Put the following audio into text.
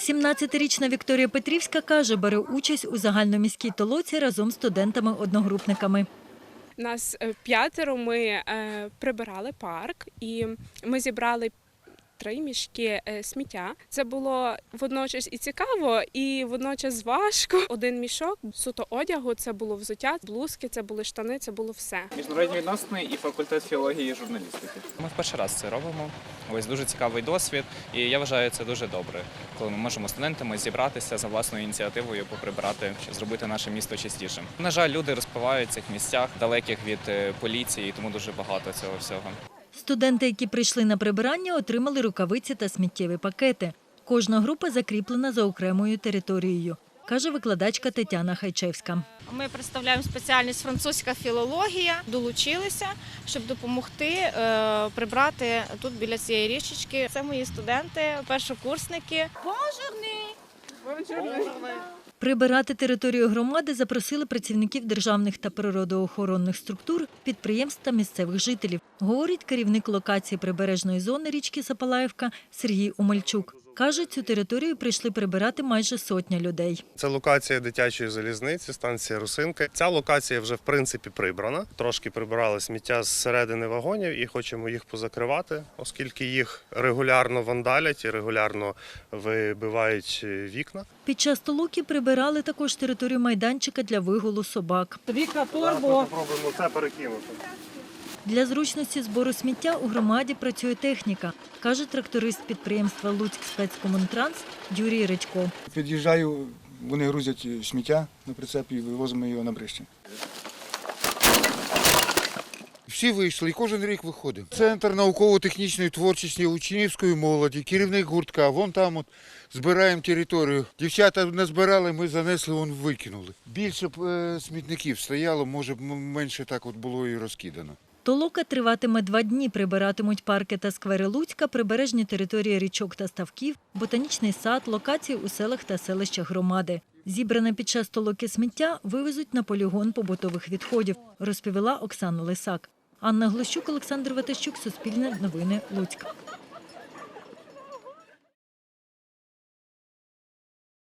17-річна Вікторія Петрівська каже, бере участь у загальноміській толоці разом з студентами-одногрупниками. Нас е, п'ятеро. Ми е, прибирали парк, і ми зібрали три мішки е, сміття. Це було водночас і цікаво, і водночас важко. Один мішок суто одягу. Це було взуття, блузки, це були штани, це було все. Міжнародні відносини і факультет філології і журналістики. Ми в перший раз це робимо. Ось дуже цікавий досвід, і я вважаю це дуже добре, коли ми можемо студентами зібратися за власною ініціативою, поприбирати, щоб зробити наше місто чистішим. На жаль, люди розпивають в цих місцях, далеких від е, поліції, тому дуже багато цього всього. Студенти, які прийшли на прибирання, отримали рукавиці та сміттєві пакети. Кожна група закріплена за окремою територією, каже викладачка Тетяна Хайчевська. Ми представляємо спеціальність французька філологія. Долучилися, щоб допомогти е, прибрати тут біля цієї річечки. Це мої студенти, першокурсники. Прибирати територію громади запросили працівників державних та природоохоронних структур, підприємств та місцевих жителів, говорить керівник локації прибережної зони річки Сапалаївка Сергій Умальчук. Каже, цю територію прийшли прибирати майже сотня людей. Це локація дитячої залізниці, станція Русинка. Ця локація вже в принципі прибрана. Трошки прибирали сміття з середини вагонів і хочемо їх позакривати, оскільки їх регулярно вандалять і регулярно вибивають вікна. Під час толоки прибирали також територію майданчика для вигулу собак. Зараз ми спробуємо це перекинути. Для зручності збору сміття у громаді працює техніка, каже тракторист підприємства Луцьк спецкомунтранс Юрій Редько. Під'їжджаю, вони грузять сміття на прицеп і вивозимо його на брище. Всі вийшли, і кожен рік виходимо. Центр науково-технічної творчості учнівської молоді, керівник гуртка. Вон там от збираємо територію. Дівчата не збирали, ми занесли, вон викинули. Більше б е, смітників стояло, може б менше так от було і розкидано. Толока триватиме два дні. Прибиратимуть парки та сквери Луцька, прибережні території річок та ставків, ботанічний сад, локації у селах та селищах громади. Зібране під час толоки сміття вивезуть на полігон побутових відходів, розповіла Оксана Лисак. Анна Глущук, Олександр Ватащук, Суспільне новини, Луцьк.